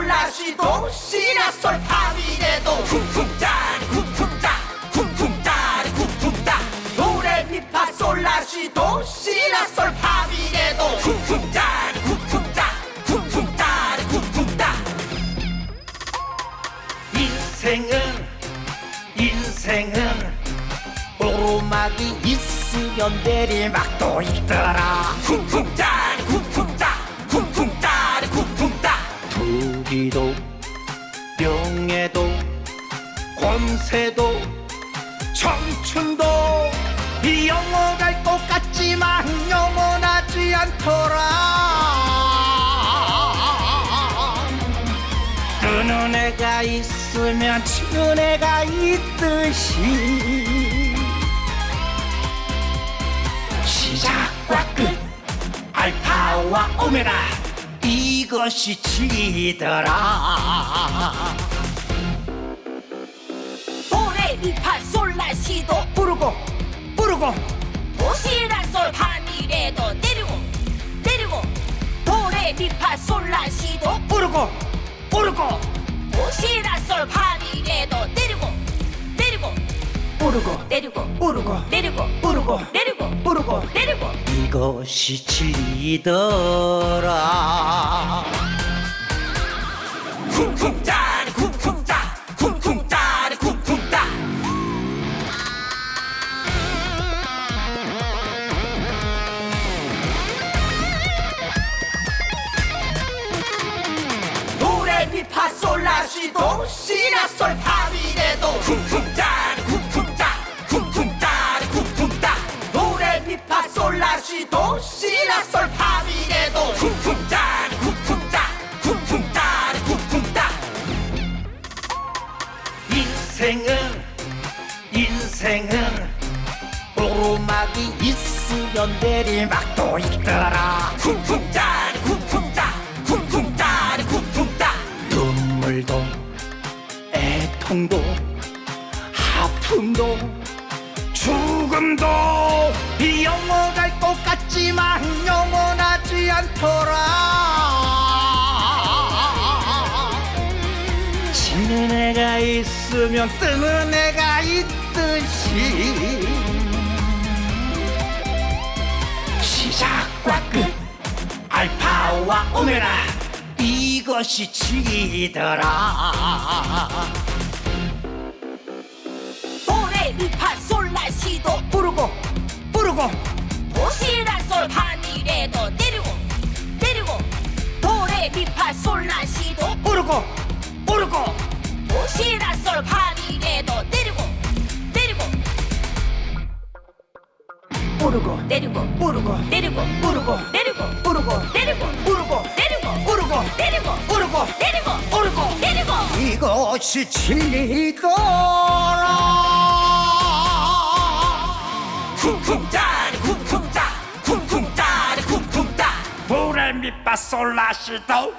시도 시라솔 파미레도 쿵쿵짜리 쿵쿵짜 쿵쿵짜리 쿵쿵짜 도레미파 솔라시도 시라솔 파미레도 쿵쿵짜리 쿵쿵짜 쿵쿵짜리 쿵쿵짜 인생은 인생은 오르막이 있으면 내리막도 있더라 쿵쿵짜리 쿵쿵 투기도 명예도 권세도 청춘도. 영원할 것 같지만 영원하지 않더라. 뜨는 애가 있으면 지는 애가 있듯이 시작과 끝 알파와 오메가 이것이 지더라. 도레미파 솔라시도 부르고 부르고 도시라솔 파미레도 내리고 내리고 도레미파 솔라시도 부르고 부르고 도시라솔 파미레도 내리고 내리고 부르고 내리고 부르고 내리고 부르고 내리고 부르고. 내리고. 이것이 지더라 레미 파솔라시도 시라솔 파미레도. 쿵쿵짜리 쿵쿵짜 쿵쿵짜리 쿵쿵짜 도레미 파솔라시도 시라솔 파미레도. 쿵쿵짜리 쿵쿵짜 쿵쿵짜리 쿵쿵짜 인생은 인생은 오르막이 있으면 내리막도 있더라. 쿵쿵짜 아픔도 죽음도 영원할 것 같지만 영원하지 않더라. 지는 애가 있으면 뜨는 애가 있듯이 시작과 끝 알파와 오메가 이것이 지더라 부르고 도시라솔 파미레도 내리고 내리고 도레미파 솔라시도 부르고 부르고. 도시라솔 파미레도 내리고 내리고. 부르고 내리고 부르고. 내리고 부르고 내리고. 부르고 내리고 부르고. 내리고. 부르고 내리고 부르고. 내리고. 부르고. 내리고. 이것이 진리더라. 쿵쿵 짜 빠솔라시도